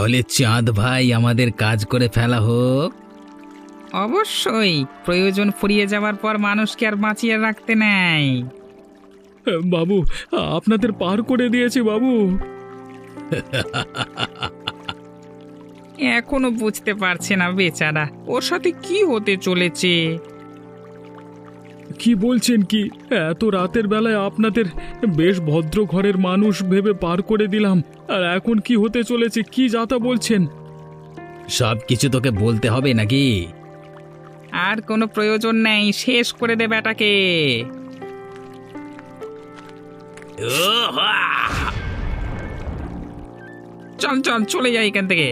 তাহলে চাঁদ ভাই আমাদের কাজ করে ফেলা হোক। অবশ্যই। প্রয়োজন ফুরিয়ে যাওয়ার পর মানুষকে আর বাঁচিয়ে রাখতে নেই। বাবু আপনাদের পার করে দিয়েছি বাবু। এখনও বুঝতে পারছে না বেচারা ওর সাথে কি হতে চলেছে? কি বলছেন কি? এত রাতের বেলায় আপনাদের বেশ ভদ্র ঘরের মানুষ ভেবে পার করে দিলাম। আর এখন কি হতে চলেছে কি যাতা বলছেন? সব কিছু তোকে বলতে হবে নাকি? আর কোনো প্রয়োজন নেই শেষ করে দে বেটাকে চল চল চলে যাই এখান থেকে।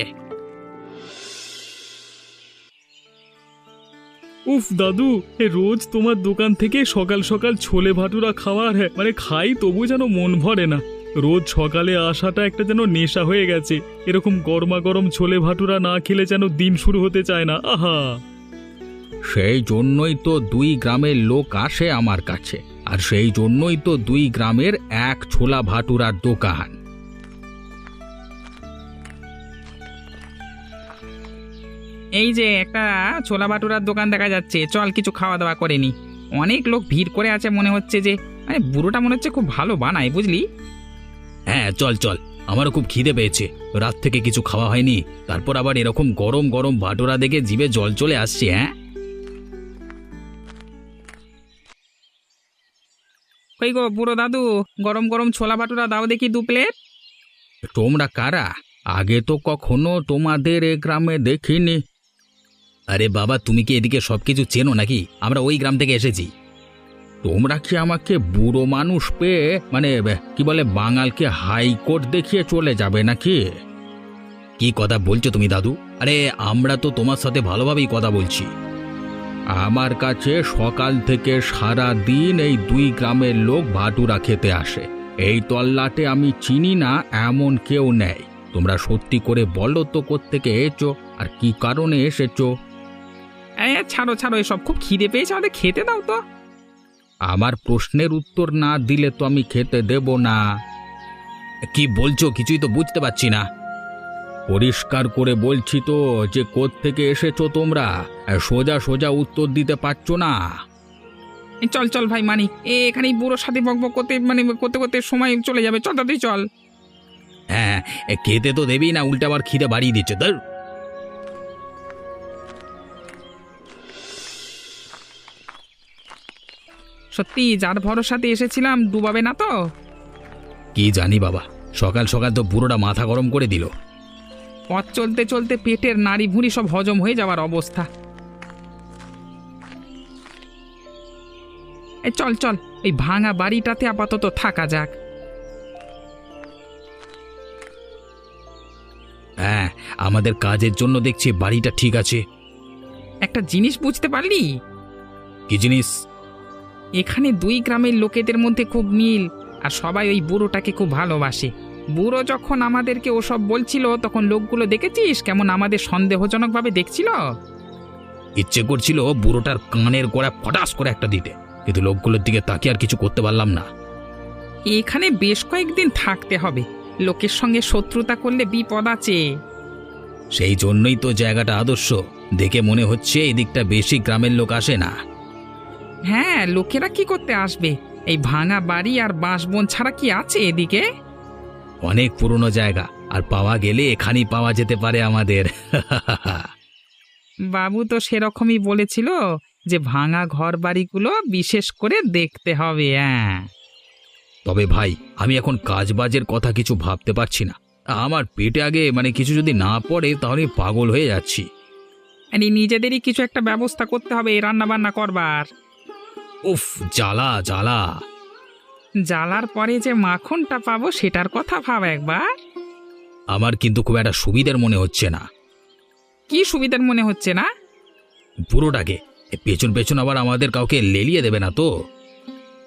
উফ, দাদু, এ রোজ তোমার দোকান থেকে সকাল সকাল ছোলে ভাটুরা খাওয়ার হ্যাঁ মানে খাই তবু যেন মন ভরে না। রোজ সকালে আসাটা একটা যেন নেশা হয়ে গেছে। এরকম গরমা গরম ছোলে ভাটুরা না খেলে যেন দিন শুরু হতে চায় না। আহা! সেই জন্যই তো দুই গ্রামের লোক আসে আমার কাছে। আর সেই জন্যই তো দুই গ্রামের এক ছোলা ভাটুরার দোকান। এই যে একটা ছোলা ভাটুরার দোকান দেখা যাচ্ছে। চল কিছু খাওয়া দাওয়া করে নি। অনেক লোক ভিড় করে আছে মনে হচ্ছে যে আরে বুড়োটা মনে হচ্ছে খুব ভালো বানায় বুঝলি? হ্যাঁ চল চল। আমারও খুব খিদে পেয়েছে। রাত থেকে কিছু খাওয়া হয়নি। তারপর আবার এরকম গরম গরম ভাটুরা দেখে জিভে জল চলে আসছে হ্যাঁ? কই গো বুড়ো দাদু গরম গরম ছোলা ভাটুরা দাও দেখি দু প্লেট। তোমরা কারা? আগে তো কখনো তোমাদের এ গ্রামে দেখিনি। আরে বাবা, তুমি কি এদিকে সবকিছু চেনো নাকি? আমরা ওই গ্রাম থেকে এসেছি। তোমরা কি আমাকে বুড়ো মানুষ পেয়ে মানে কি বলে, বাঙালকে হাইকোর্ট দেখিয়ে চলে যাবে নাকি? কি কথা বলছো তুমি, দাদু? আরে, আমরা তো তোমার সাথে ভালোভাবেই কথা বলছি। আমার কাছে সকাল থেকে সারা দিন এই দুই গ্রামের লোক ভাটুরা খেতে আসে। এই তল্লাটে আমি চিনি না, এমন কেউ নেই। তোমরা সত্যি করে বলো তো কোত্থেকে এসেছ, আর কি কারণে এসেছ? ছাড়ো ছাড়ো এসব খুব খিদে পেয়েছে আমাদের খেতে দাও তো। আমার প্রশ্নের উত্তর না দিলে তো আমি খেতে দেব না। কি বলছো? কিছুই তো বুঝতে পারছি না। পরিষ্কার করে বলছি তো যে কোত্থেকে এসেছ তোমরা? সোজা সোজা উত্তর দিতে পারছ না। চল চল ভাই মানি। এ এখানে বুড়োর সাথে বক করতে মানে করতে করতে সময় চলে যাবে। চল তাড়াতাড়ি চল। হ্যাঁ এ খেতে তো দেবেই না উল্টা আবার খিদে বাড়িয়ে দিচ্ছে। ধর। সত্যি যার ভরসাতে এসেছিলাম ডুবাবে না তো? কি জানি বাবা সকাল সকাল তো পুরোটা মাথা গরম করে দিল। পথ চলতে চলতে পেটের নাড়ি ভুঁড়ি সব হজম হয়ে যাওয়ার অবস্থা। এই চল চল এই ভাঙা বাড়িটাতে আপাতত থাকা যাক। হ্যাঁ আমাদের কাজের জন্য দেখছি বাড়িটা ঠিক আছে। একটা জিনিস বুঝতে পারলি? কি জিনিস? এখানে দুই গ্রামের লোকেদের মধ্যে খুব মিল আর সবাই ওই বুড়োটাকে খুব ভালোবাসে। বুড়ো যখন আমাদেরকে ওসব বলছিল তখন লোকগুলো দেখেছিস কেমন আমাদের সন্দেহজনকভাবে দেখছিল? ইচ্ছে করছিল বুড়োটার কানের গোড়া ফটাস করে একটা দিতে কিন্তু লোকগুলোর দিকে তাকিয়ে আর কিছু করতে পারলাম না। এখানে বেশ কয়েকদিন থাকতে হবে। লোকের সঙ্গে শত্রুতা করলে বিপদ আছে। সেই জন্যই তো জায়গাটা আদর্শ। দেখে মনে হচ্ছে এদিকটা বেশি গ্রামের লোক আসে না। হ্যাঁ লোকেরা কি করতে আসবে? এই ভাঙা বাড়ি আর বাঁশবন ছাড়া কি আছে এদিকে? অনেক পুরনো জায়গা আর পাওয়া গেলে এখানেই পাওয়া যেতে পারে আমাদের। বাবু তো সেরকমই বলেছিল যে ভাঙা ঘর বাড়িগুলো বিশেষ করে দেখতে হবে হ্যাঁ। তবে ভাই আমি এখন কাজবাজের কথা কিছু ভাবতে পারছি না। আমার পেটে আগে মানে কিছু যদি না পড়ে তাহলে পাগল হয়ে যাচ্ছি। আর নিজেদেরই কিছু একটা ব্যবস্থা করতে হবে রান্না বান্না করবার। উফ জ্বালা জ্বালা। জ্বালার পরে যে মাখনটা পাবো সেটার কথা ভাব একবার। আমার কিন্তু খুব একটা সুবিধার মনে হচ্ছে না। কি সুবিধার মনে হচ্ছে না? পুরোটাকে। এ পেছন পেছন আবার আমাদের কাউকে লেলিয়ে দেবে না তো।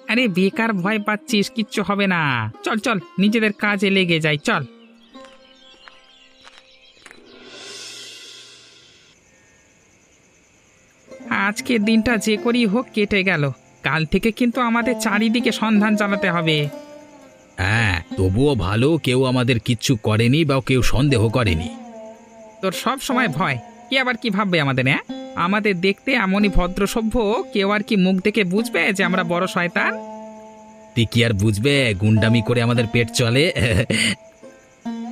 আরে বেকার ভয় পাচ্ছিস কিচ্ছু হবে না। চল চল নিজেদের কাজে লেগে যাই চল। আজকের দিনটা যে করি হোক কেটে গেল। কাল থেকে কিন্তু আমাদের চারিদিকে সন্ধান চালাতে হবে। হ্যাঁ তবুও ভালো কেউ আমাদের কিচ্ছু করেনি বা কেউ সন্দেহ করেনি। তোর সব সময় ভয়। কি আবার কি ভাববে আমাদের হ্যাঁ? আমাদের দেখতে এমনই ভদ্র সভ্য কেউ আর কি মুখ দেখে বুঝবে যে আমরা বড় শয়তান? তুই কি আর বুঝবে? গুন্ডামি করে আমাদের পেট চলে?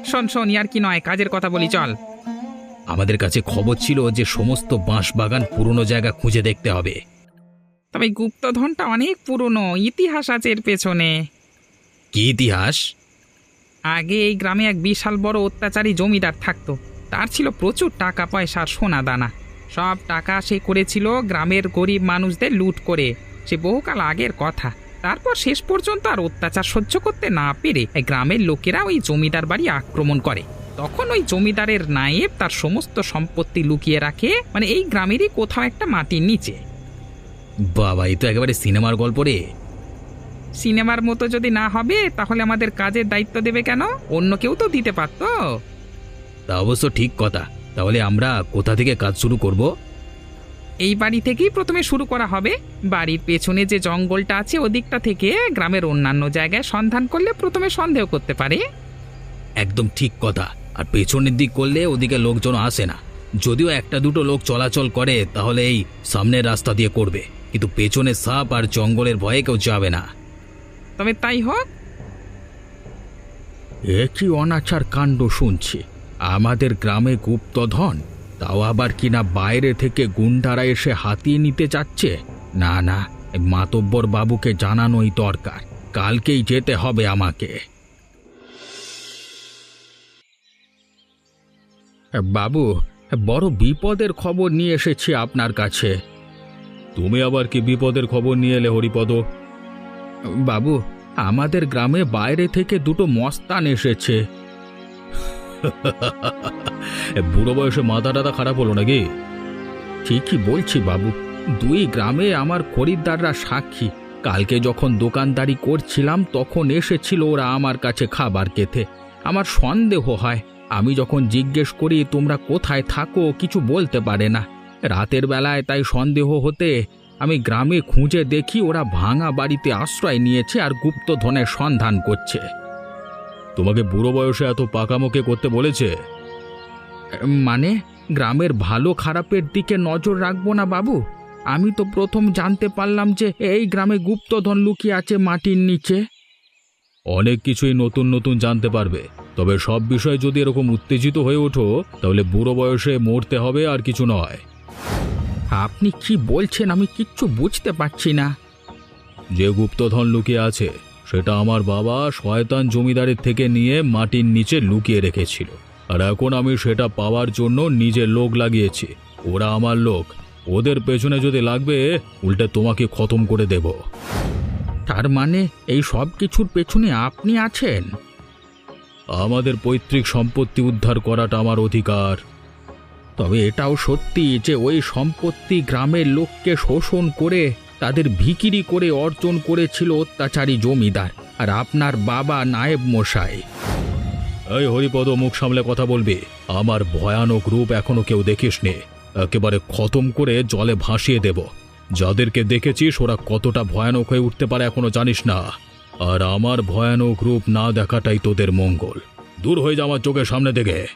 শোন শোন আর কি নয় কাজের কথা বলি চল। আমাদের কাছে খবর ছিল যে সমস্ত বাঁশ বাগান পুরনো জায়গা খুঁজে দেখতে হবে। তবে গুপ্তধনটা অনেক পুরনো ইতিহাস আছে এর পেছনে। কি ইতিহাস? আগে এই গ্রামে এক বিশাল বড় অত্যাচারী জমিদার থাকতো। তার ছিল প্রচুর টাকা পয়সা আর সোনা দানা সব টাকা সে করেছিল গ্রামের গরিব মানুষদের লুট করে। সে বহুকাল আগের কথা। তারপর শেষ পর্যন্ত আর অত্যাচার সহ্য করতে না পেরে গ্রামের লোকেরা ওই জমিদার বাড়ি আক্রমণ করে। তখন ওই জমিদারের নায়েব তার সমস্ত সম্পত্তি লুকিয়ে রাখে মানে এই গ্রামেরই কোথাও একটা মাটির নিচে। বাবা এই তো একেবারে সিনেমার গল্প রে। সিনেমার মতো যদি না হবে তাহলে আমাদের কাজের দায়িত্ব দেবে কেন? অন্য কেউ তো দিতে পারতো। তা অবশ্য ঠিক কথা। তাহলে আমরা কোথা থেকে কাজ শুরু করব? এই বাড়ি থেকেই প্রথমে শুরু করা হবে। বাড়ির পেছনে যে জঙ্গলটা আছে ওদিকটা থেকে গ্রামের অন্যান্য জায়গায় সন্ধান করলে প্রথমে সন্দেহ করতে পারে। একদম ঠিক কথা। আর পেছনের দিক করলে ওদিকে লোকজন আসে না। যদিও একটা দুটো লোক চলাচল করে তাহলে এই সামনের রাস্তা দিয়ে করবে। কিন্তু পেছনে সাপ আর জঙ্গলের ভয়ে কেউ যাবে না। তবে তাই হোক। এ কি অনাচার কাণ্ড শুনছি। আমাদের গ্রামে গুপ্তধন তাও আবার কিনা বাইরে থেকে গুন্ডারা এসে হাতিয়ে নিতে চাচ্ছে না না মাতব্বর বাবুকে জানানোই দরকার। কালকেই যেতে হবে আমাকে। বাবু বড় বিপদের খবর নিয়ে এসেছি আপনার কাছে। তুমি আবার কি বিপদের খবর নিয়ে এলে হরিপদ? বাবু আমাদের গ্রামে বাইরে থেকে দুটো মস্তান এসেছে। বুড়ো বয়সে মাথা টাথা খারাপ হলো নাকি? ঠিকই বলছি বাবু দুই গ্রামে আমার খরিদ্দাররা সাক্ষী। কালকে যখন দোকানদারি করছিলাম তখন এসেছিল ওরা আমার কাছে খাবার খেতে। আমার সন্দেহ হয় আমি যখন জিজ্ঞেস করি তোমরা কোথায় থাকো? কিছু বলতে পারে না। রাতের বেলায় তাই সন্দেহ হতে আমি গ্রামে খুঁজে দেখি ওরা ভাঙা বাড়িতে আশ্রয় নিয়েছে আর গুপ্তধনের সন্ধান করছে। তোমাকে বুড়ো বয়সে এত পাকামোকে করতে বলেছে? মানে গ্রামের ভালো খারাপের দিকে নজর রাখব না বাবু। আমি তো প্রথম জানতে পারলাম যে এই গ্রামে গুপ্তধন লুকিয়ে আছে মাটির নিচে। অনেক কিছুই নতুন নতুন জানতে পারবে। তবে সব বিষয়ে যদি এরকম উত্তেজিত হয়ে ওঠো তাহলে বুড়ো বয়সে মরতে হবে আর কিছু নয়। আপনি কি বলছেন? আমি কিচ্ছু বুঝতে পারছি না। যে গুপ্তধন লুকিয়ে আছে সেটা আমার বাবা শয়তান জমিদারের থেকে নিয়ে মাটির নিচে লুকিয়ে রেখেছিল। আর এখন আমি সেটা পাওয়ার জন্য নিজে লোক লাগিয়েছি। ওরা আমার লোক। ওদের পেছনে যদি লাগবে উল্টে তোমাকে খতম করে দেব। তার মানে এই সব কিছুর পেছনে আপনি আছেন? আমাদের পৈতৃক সম্পত্তি উদ্ধার করাটা আমার অধিকার। তবে এটাও সত্যি যে ওই সম্পত্তি গ্রামের লোককে শোষণ করে তাদের ভিকিরি করে অর্জন করেছিল অত্যাচারী জমিদার আর আপনার বাবা নায়েব মশাই। এই হরিপদ, মুখ সামলে কথা বলবি। আমার ভয়ানক রূপ এখনও কেউ দেখিসনি। একেবারে খতম করে জলে ভাসিয়ে দেব। যাদেরকে দেখেছিস, ওরা কতটা ভয়ানক হয়ে উঠতে পারে এখনও জানিস না। আর আমার ভয়ানক রূপ না দেখাটাই তোদের মঙ্গল। দূর হয়ে যা আমার চোখের সামনে থেকে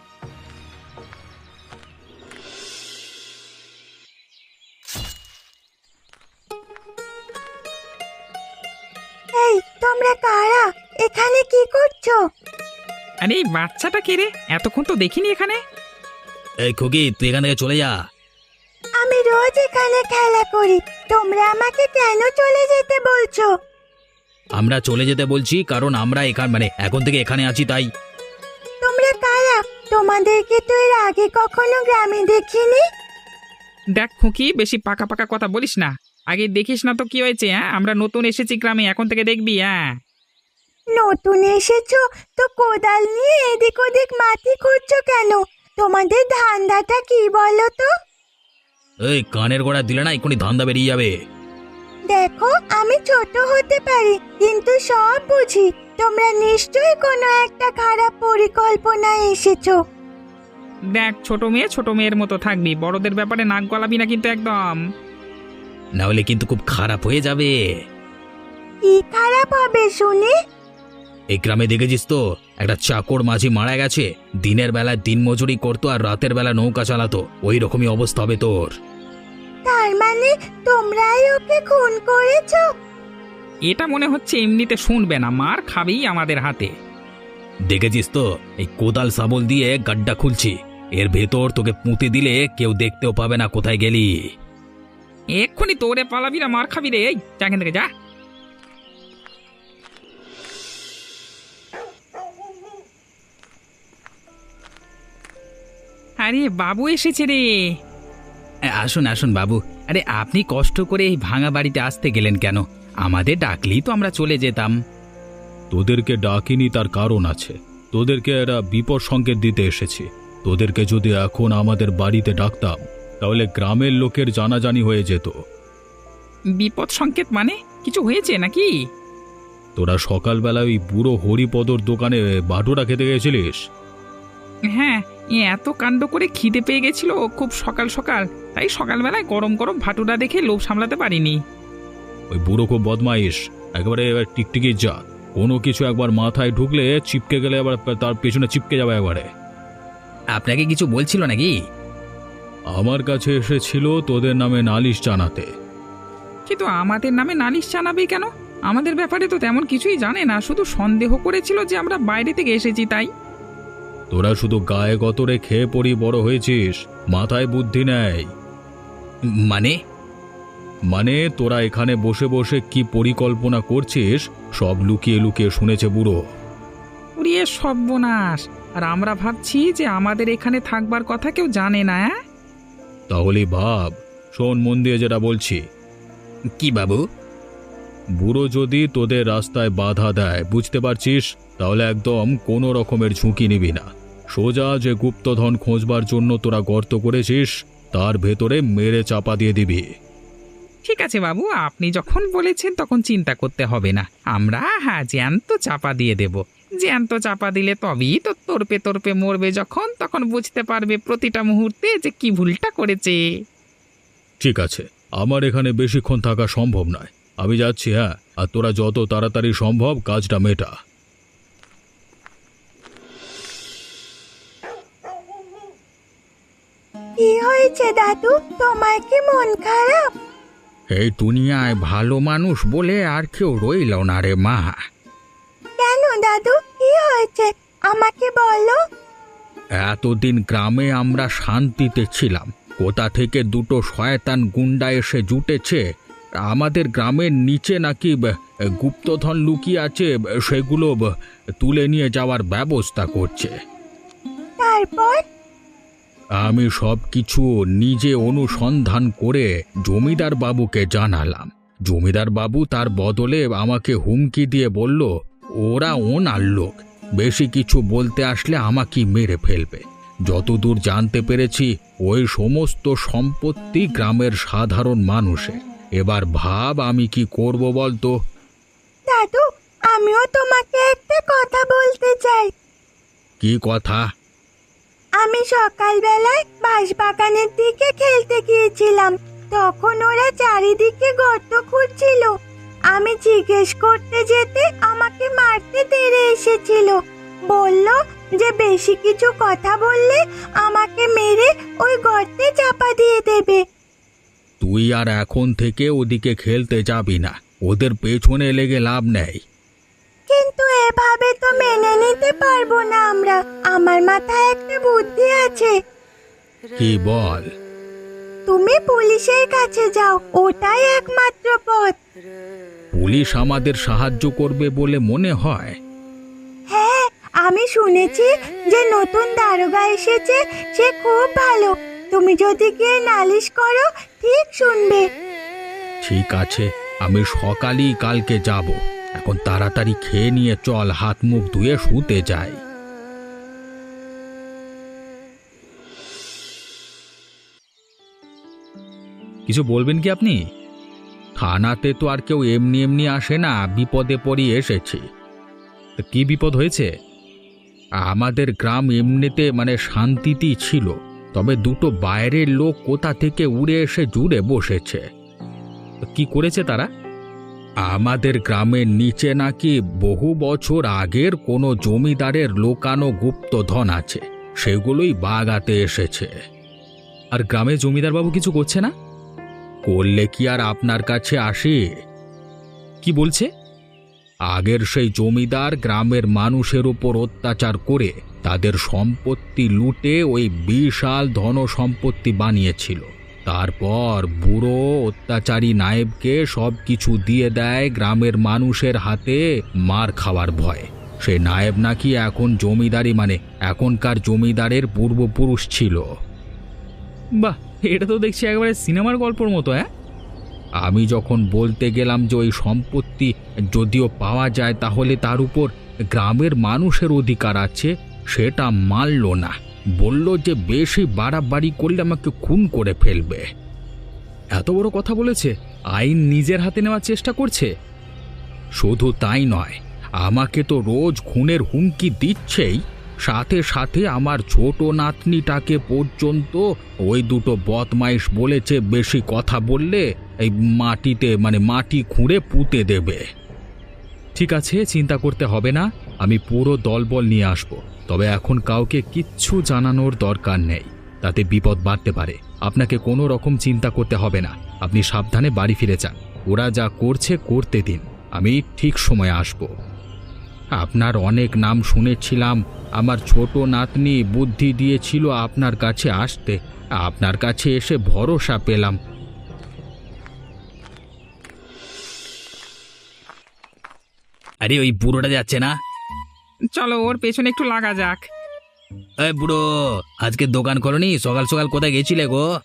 আরে এই বাচ্চাটা কে রে? এতক্ষণ তো দেখিনি এখানে। এই খুকি তুই এখান থেকে চলে যা। আমি রোজ এখানে খেলা করি। তোমরা আমাকে কেন চলে যেতে বলছো? আমরা চলে যেতে বলছি কারণ আমরা এখান মানে এখন থেকে এখানে আছি তাই। তোমরা কারা? তোমাদেরকে তো এর আগে কখনো গ্রামে দেখিনি? দেখ খুকি বেশি পাকা পাকা কথা বলিস না। আগে দেখিস না তো কি হয়েছে হ্যাঁ? আমরা নতুন এসেছি গ্রামে এখন থেকে দেখবি হ্যাঁ? নতুন এসেছ? তো কোদাল নিয়ে এদিক ওদিক মাটি খুঁজছো কেন? তোমাদের ধান্দাটা কি বলো তো? এই কানের গোড়া দিলে না এক্ষুনি ধান্দা বেরিয়ে যাবে। দেখো আমি ছোট হতে পারি কিন্তু সব বুঝি তোমরা নিশ্চয়ই কোনো একটা খারাপ পরিকল্পনায় এসেছ। দেখ ছোট মেয়ে ছোট মেয়ের মতো থাকবি বড়দের ব্যাপারে নাক গলাবি না কিন্তু একদম। না হলে কিন্তু খুব খারাপ হয়ে যাবে। কি খারাপ হবে শুনি? এই গ্রামে দেখেছিস তো? একটা চাকর মাঝি মারা গেছে। দিনের বেলায় দিন মজুরি করতো আর রাতের বেলা নৌকা চালাতো। ওই রকমই অবস্থা হবে তোর। তার মানে তোমরাই ওকে খুন করেছ? এটা মনে হচ্ছে এমনিতে শুনবে না। মার খাবেই আমাদের হাতে। দেখেছিস তো? এই কোদাল সাবল দিয়ে গাড্ডা খুলছি। এর ভেতর তোকে পুঁতে দিলে কেউ দেখতেও পাবে না কোথায় গেলি। এক্ষুনি তোরে পালাবি না মার খাবি রে। এই যা এখান থেকে যা। আরে বাবু এসেছে রে। আসুন আসুন বাবু। আরে আপনি কষ্ট করে এই ভাঙা বাড়িতে আসতে গেলেন কেন? আমাদের ডাকলেই তো আমরা চলে যেতাম। তোদেরকে ডাকিনি তার কারণ আছে। তোদেরকে এরা বিপদ সংকেত দিতে এসেছে। তোদেরকে যদি এখন আমাদের বাড়িতে ডাকতাম তাহলে গ্রামের লোকের জানাজানি হয়ে যেত। বিপদ সংকেত মানে? কিছু হয়েছে নাকি? তোরা সকালবেলা ওই বুড়ো হরিপদর দোকানে বাটুরা খেতে গেছিলিস? হ্যাঁ এ এত কাণ্ড করে খিদে পেয়ে গেছিল খুব সকাল সকাল। তাই সকালবেলায় গরম গরম ভাটুরা দেখে লোভ সামলাতে পারিনি। ওই বুড়ো খুব বদমাইশ একেবারে এবার টিকটিকি যা কোনো কিছু একবার মাথায় ঢুকলে চিপকে গেলে আবার তার পেছনে চিপকে যাবে একবারে। আপনাকে কিছু বলছিল নাকি? আমার কাছে এসেছিল তোদের নামে নালিশ জানাতে। কিন্তু আমাদের নামে নালিশ জানাবে কেন? আমাদের ব্যাপারে তো তেমন কিছুই জানে না শুধু সন্দেহ করেছিল যে আমরা বাইরে থেকে এসেছি তাই। তোরা শুধু গায়ে গতরে খেয়ে পড়ি বড় হয়েছিস মাথায় বুদ্ধি নেই। মানে? মানে তোরা এখানে বসে বসে কি পরিকল্পনা করছিস সব লুকিয়ে লুকিয়ে শুনেছে বুড়ো। উড়িয়ে সর্বনাশ। আর আমরা ভাবছি যে আমাদের এখানে থাকবার কথা কেউ জানে না অ্যাঁ? তাহলে ভাব শোন মন দিয়ে যেটা বলছি। কি বাবু? বুড়ো যদি তোদের রাস্তায় বাধা দেয় বুঝতে পারছিস তাহলে একদম কোনো রকমের ঝুঁকি নিবি না। সোজা যে গুপ্তধন খোঁজবার জন্য তোরা গর্ত করেছিস তার ভেতরে মেরে চাপা দিয়ে দিবি। ঠিক আছে বাবু আপনি যখন বলেছেন তখন চিন্তা করতে হবে না। আমরা হ্যাঁ জ্যান্ত চাপা দিয়ে দেব। জ্যান্ত চাপা দিলে তবেই তো তরপে তরপে মরবে যখন তখন বুঝতে পারবে প্রতিটা মুহূর্তে যে কি ভুলটা করেছে। ঠিক আছে আমার এখানে বেশিক্ষণ থাকা সম্ভব নয়। আমি যাচ্ছি হ্যাঁ আর তোরা যত তাড়াতাড়ি সম্ভব কাজটা মেটা। কি হয়েছে দাদু? তোমার কি মন খারাপ? এই দুনিয়ায় ভালো মানুষ বলে আর কেউ রইল না রে মা। কেন দাদু? কি হয়েছে? আমাকে বলো। এতদিন গ্রামে আমরা শান্তিতে ছিলাম। কোথা থেকে দুটো শয়তান গুন্ডা এসে জুটেছে? আমাদের গ্রামের নিচে নাকি ব- গুপ্তধন লুকিয়ে আছে সেগুলো ব- তুলে নিয়ে যাওয়ার ব্যবস্থা করছে। তারপর? আমি সব কিছু নিজে অনুসন্ধান করে জমিদার বাবুকে জানালাম। জমিদার বাবু তার বদলে আমাকে হুমকি দিয়ে বলল ওরা ওনার লোক। বেশি কিছু বলতে আসলে আমাকে মেরে ফেলবে। যতদূর জানতে পেরেছি ওই সমস্ত সম্পত্তি গ্রামের সাধারণ মানুষের। এবার ভাব আমি কি করব বলতো? দাদু আমিও তোমাকে একটা কথা বলতে চাই। কি কথা? আমি সকালবেলায় বাঁশবাগানের দিকে খেলতে গিয়েছিলাম। তখন ওরা চারিদিকে গর্ত খুঁড়ছিল। আমি জিজ্ঞেস করতে যেতে আমাকে মারতে তেড়ে এসেছিল। বলল যে বেশি কিছু কথা বললে আমাকে মেরে ওই গর্তে চাপা দিয়ে দেবে। তুই আর এখন থেকে ওদিকে খেলতে যাবি না। ওদের পেছনে লেগে লাভ নেই। কিন্তু এভাবে তো মেনে নিতে পারব না আমরা। আমার মাথায় একটা বুদ্ধি আছে। কি বল? তুমি পুলিশের কাছে যাও ওটাই একমাত্র পথ। পুলিশ আমাদের সাহায্য করবে বলে মনে হয়। হ্যাঁ আমি শুনেছি যে নতুন দারোগা এসেছে সে খুব ভালো। তুমি যদি গিয়ে নালিশ করো ঠিক শুনবে। ঠিক আছে আমি সকালেই কালকে যাব। এখন তাড়াতাড়ি খেয়ে নিয়ে চল, হাত মুখ ধুয়ে শুতে যাই। কিছু বলবেন কি আপনি? থানাতে তো আর কেউ এমনি এমনি আসে না, বিপদে পড়ি এসেছি। তা কি বিপদ হয়েছে? আমাদের গ্রাম এমনিতে মানে শান্তিতেই ছিল, তবে দুটো বাইরের লোক কোথা থেকে উড়ে এসে জুড়ে বসেছে। কি করেছে তারা? আমাদের গ্রামের নিচে নাকি বহু বছর আগের কোনো জমিদারের লোকানো গুপ্তধন আছে, সেগুলোই বাগাতে এসেছে। আর গ্রামে জমিদারবাবু কিছু করছে না? করলে কি আর আপনার কাছে আসে? কি বলছে? আগের সেই জমিদার গ্রামের মানুষের উপর অত্যাচার করে তাদের সম্পত্তি লুটে ওই বিশাল ধন সম্পত্তি বানিয়েছিল। তারপর বুড়ো অত্যাচারী নায়েবকে সব কিছু দিয়ে দেয় গ্রামের মানুষের হাতে মার খাওয়ার ভয়। সে নায়েব নাকি এখন জমিদারি মানে এখনকার জমিদারের পূর্বপুরুষ ছিল। বাহ এটা তো দেখছি একেবারে সিনেমার গল্পর মতো হ্যাঁ? আমি যখন বলতে গেলাম যে ওই সম্পত্তি যদিও পাওয়া যায় তাহলে তার উপর গ্রামের মানুষের অধিকার আছে সেটা মানল না। বলল যে বেশি বাড়াবাড়ি করলে আমাকে খুন করে ফেলবে। এত বড় কথা বলেছে, আইন নিজের হাতে নেওয়ার চেষ্টা করছে। শুধু তাই নয়, আমাকে তো রোজ খুনের হুমকি দিচ্ছেই। সাথে সাথে আমার ছোট নাতনিটাকে পর্যন্ত ওই দুটো বদমাইশ বলেছে বেশি কথা বললে এই মাটিতে মানে মাটি খুঁড়ে পুঁতে দেবে। ঠিক আছে, চিন্তা করতে হবে না। আমি পুরো দলবল নিয়ে আসব, তবে এখন কাউকে কিচ্ছু জানানোর দরকার নেই। তাতে বিপদ বাড়তে পারে। আপনাকে কোনো রকম চিন্তা করতে হবে না। আপনি সাবধানে বাড়ি ফিরে যান। ওরা যা করছে, করতে দিন। আমি ঠিক সময়ে আসব। আপনার অনেক নাম শুনেছিলাম। আমার ছোট নাতনি বুদ্ধি দিয়েছিল আপনার কাছে আসতে। আপনার কাছে এসে ভরসা পেলাম। আরে, ওই বুড়োটা যাচ্ছে না? চলো ওর পেছনে একটু লাগা যাক। এই বুড়ো আজকে দোকান খোলনি সকাল সকাল কোথায় গেছিলে গো?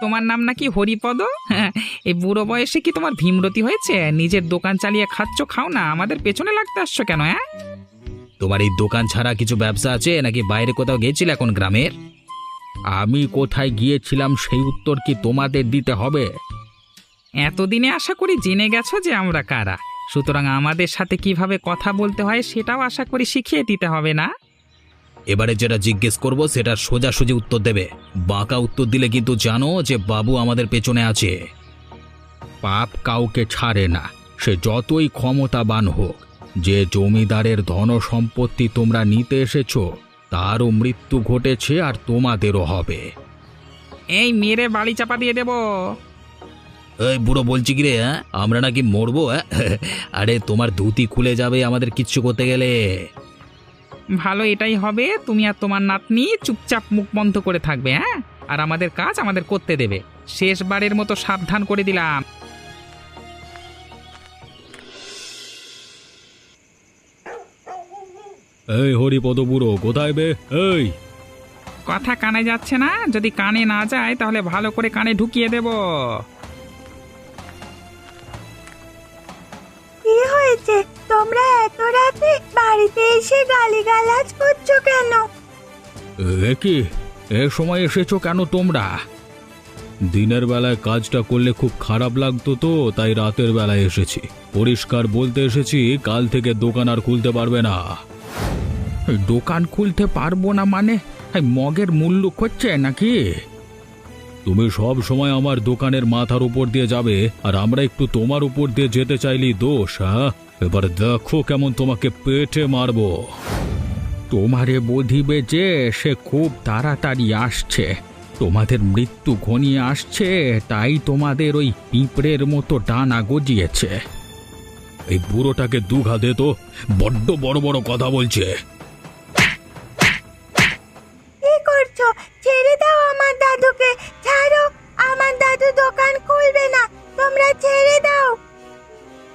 তোমার নাম নাকি হরিপদ? হ্যাঁ, এই বুড়ো বয়সে কি তোমার ভীমরতি হয়েছে? নিজের দোকান চালিয়ে খাচ্ছ খাও না আমাদের পেছনে লাগতে আসছো কেন হ্যাঁ তোমার এই দোকান ছাড়া কিছু ব্যবসা আছে নাকি বাইরে কোথাও গেছিলে এখন গ্রামের? আমি কোথায় গিয়েছিলাম সেই উত্তর কি তোমাদের দিতে হবে? এতদিনে আশা করি জেনে গেছো যে আমরা কারা। সুতরাং আমাদের সাথে কীভাবে কথা বলতে হয় সেটাও আশা করি শিখিয়ে দিতে হবে না? এবারে যেটা জিজ্ঞেস করব সেটা সোজাসুজি উত্তর দেবে। বাঁকা উত্তর দিলে কিন্তু জানো যে বাবু আমাদের পেছনে আছে। পাপ কাউকে ছাড়ে না। সে যতই ক্ষমতাবান হোক যে জমিদারের ধন সম্পত্তি তোমরা নিতে এসেছ তারও মৃত্যু ঘটেছে আর তোমাদেরও হবে। এই মেরে বাড়ি চাপা দিয়ে দেবো। এই বুড়ো বলছি কি রে হ্যাঁ? আমরা নাকি মরবো হ্যাঁ? আরে তোমার ধুতি খুলে যাবে আমাদের কিচ্ছু করতে গেলে। ভালো এটাই হবে তুমি আর তোমার নাতনি চুপচাপ মুখ বন্ধ করে থাকবে হ্যাঁ? আর আমাদের কাজ আমাদের করতে দেবে। শেষবারের মতো সাবধান করে দিলাম। এই হরিপদ বুড়ো কোথায় বে? এই। কথা কানে যাচ্ছে না যদি কানে না যায় তাহলে ভালো করে কানে ঢুকিয়ে দেব। হয়েছে। তোমরা এত রাতে বাড়িতে এসে গালিগালাজ করছ কেন? এ কি? এ সময় এসেছ কেন তোমরা? দিনের বেলায় কাজটা করলে খুব খারাপ লাগতো তো, তাই রাতের বেলায় এসেছি। পরিষ্কার বলতে এসেছি, কাল থেকে দোকান আর খুলতে পারবে না। দোকান খুলতে পারব না মানে? মগের মূল্য করছে নাকি? তুমি সব সময় আমার দোকানের মাথার উপর দিয়ে যাবে, আর আমরা একটু তোমার উপর দিয়ে যেতে চাইলি দোষ হ্যাঁ এবার দেখো কেমন তোমাকে পেটে মারবো। তোমারে বধিবে যে সে খুব তাড়াতাড়ি আসছে। তোমাদের মৃত্যু ঘনিয়ে আসছে, তাই তোমাদের ওই পিঁপড়ের মতো ডানা গজিয়েছে। এই বুড়োটাকে দুঘা দে তো, বড্ড বড় বড় কথা বলছে। দোকান খুলবে না তোমরা ছেড়ে দাও।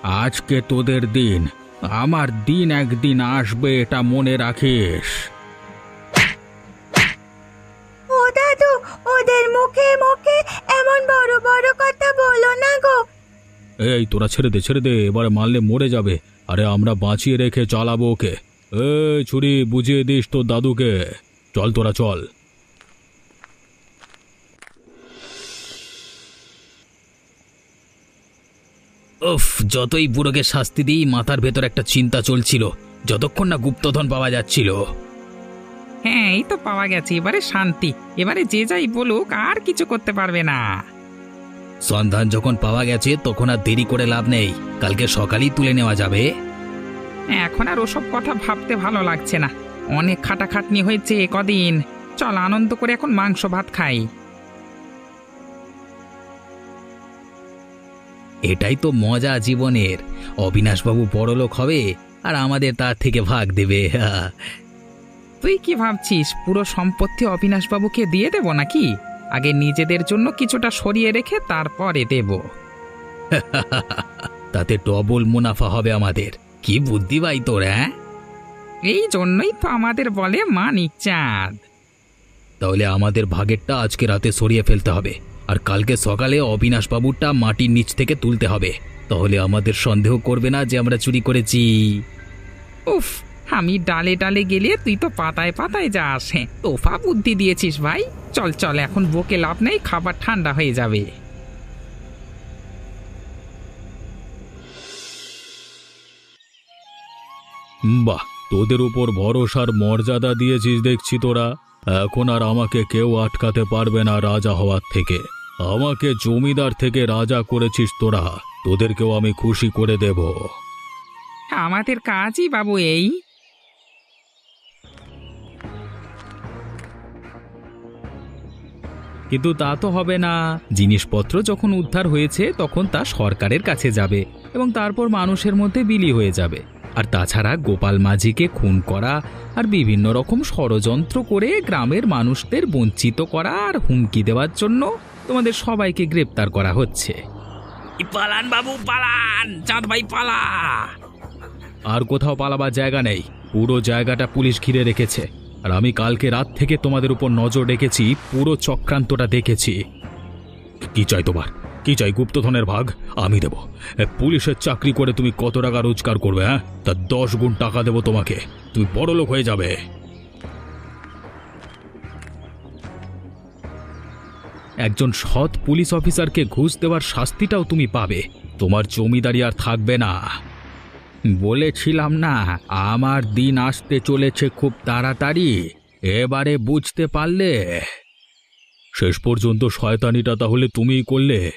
আজকে তোদের দিন আমার দিন একদিন আসবে এটা মনে রাখিস। ও দাদু ওদের মুখে মুখে এমন বড় বড় কথা বলো না গো। এই তোরা ছেড়ে দে ছেড়ে দে এবারে মারলে মরে যাবে। আরে আমরা বাঁচিয়ে রেখে চালাবো ওকে। এই ছুরি বুঝিয়ে দিস তোর দাদুকে। চল তোরা চল। উফ যতই বুড়োকে শাস্তি দিই মাথার ভেতর একটা চিন্তা চলছিল। যতক্ষণ না গুপ্তধন পাওয়া যাচ্ছিল। হ্যাঁ এই তো পাওয়া গেছে এবারে শান্তি। এবারে যে যাই বলুক আর কিছু করতে পারবে না। সন্ধান যখন পাওয়া গেছে তখন আর দেরি করে লাভ নেই। কালকে সকালেই তুলে নেওয়া যাবে। এখন আর ওসব কথা ভাবতে ভালো লাগছে না। অনেক খাটাখাটনি হয়েছে কদিন। চল আনন্দ করে এখন মাংস ভাত খাই। এটাই তো মজা জীবনের। অবিনাশবাবু বড়লোক হবে আর আমাদের তার থেকে ভাগ দেবে। তুই কি ভাবছিস পুরো সম্পত্তি অবিনাশবাবুকে দিয়ে দেব নাকি? আগে নিজেদের জন্য কিছুটা সরিয়ে রেখে তারপরে দেব। তাতে ডবল মুনাফা হবে আমাদের। কি বুদ্ধি ভাই তোর হ্যাঁ? এই জন্যই তো আমাদের বলে মানিক চাঁদ তাহলে আমাদের ভাগেরটা আজকে রাতে সরিয়ে ফেলতে হবে। আর কালকে সকালে অবিনাশবাবুরটা মাটির নিচ থেকে তুলতে হবে। তাহলে আমাদের সন্দেহ করবে না যে আমরা চুরি করেছি। উফ আমি ডালে ডালে গেলে তুই তো পাতায় পাতায় যা আসে তোফা বুদ্ধি দিয়েছিস ভাই। চল চল এখন বকে লাভ নেই খাবার ঠান্ডা হয়ে যাবে। বাহ তোদের উপর ভরসার মর্যাদা দিয়েছিস দেখছি তোরা। এখন আর আমাকে কেউ আটকাতে পারবে না রাজা হওয়ার থেকে। আমাকে জমিদার থেকে রাজা করেছিস তোরা। তোদেরকেও আমি খুশি করে দেব। আমাদের কাজই বাবু এই। কিন্তু তা তো হবে না। জিনিসপত্র যখন উদ্ধার হয়েছে তখন তা সরকারের কাছে যাবে এবং তারপর মানুষের মধ্যে বিলি হয়ে যাবে। আর তাছাড়া গোপাল মাঝিকে খুন করা আর বিভিন্ন রকম ষড়যন্ত্র করে গ্রামের মানুষদের বঞ্চিত করা আর হুমকি দেওয়ার জন্য তোমাদের সবাইকে গ্রেপ্তার করা হচ্ছে। পালান বাবু পালান! চাঁদ ভাই পালা! আর কোথাও পালাবার জায়গা নেই। পুরো জায়গাটা পুলিশ ঘিরে রেখেছে। আর আমি কালকে রাত থেকে তোমাদের উপর নজর রেখেছি পুরো চক্রান্তটা দেখেছি। কি চাই তোমার? কি চাই, গুপ্তধনের ভাগ? আমি দেব। পুলিশের চাকরি করে তুমি কত টাকা রোজগার করবে হ্যাঁ? তা দশ গুণ টাকা দেবো তোমাকে। তুমি বড় লোক হয়ে যাবে। একজন সৎ পুলিশ অফিসারকে ঘুষ দেওয়ার শাস্তিটাও তুমি পাবে। তোমার জমিদারি আর থাকবে না। বলেছিলাম না, আমার দিন আসতে চলেছে খুব তাড়াতাড়ি। এবারে বুঝতে পারলে। শেষ পর্যন্ত শয়তানিটা তাহলে তুমিই করলে।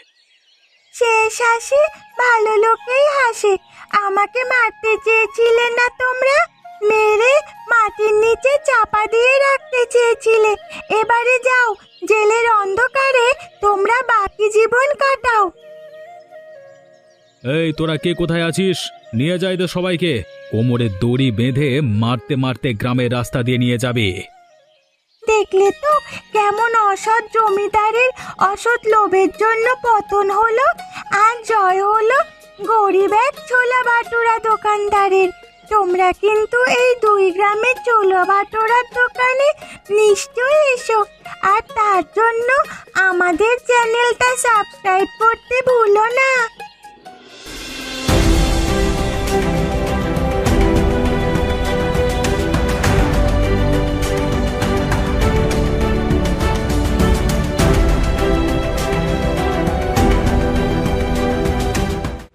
শেষ হাসি, ভালো লোকেই হাসে। আমাকে মারতে চেয়েছিলে না তোমরা? মেরে মাটির নিচে চাপা দিয়ে রাখতে চেয়েছিলে। এবারে যাও, জেলের অন্ধকারে তোমরা বাকি জীবন কাটাও। এই, তোরা কে কোথায় আছিস? নিয়ে যাই সবাইকে। কোমরে দড়ি বেঁধে মারতে মারতে গ্রামের রাস্তা দিয়ে নিয়ে যাবে। দেখলে তো কেমন অসৎ জমিদারের অসৎ লোভের জন্য পতন হলো আর জয় হলো গরিব এক ছোলা বাটুরা দোকানদারের। তোমরা কিন্তু এই দুই গ্রামের ছোলা বাটুরার দোকানে নিশ্চয়ই এসো আর তার জন্য আমাদের চ্যানেলটা সাবস্ক্রাইব করতে ভুলো না।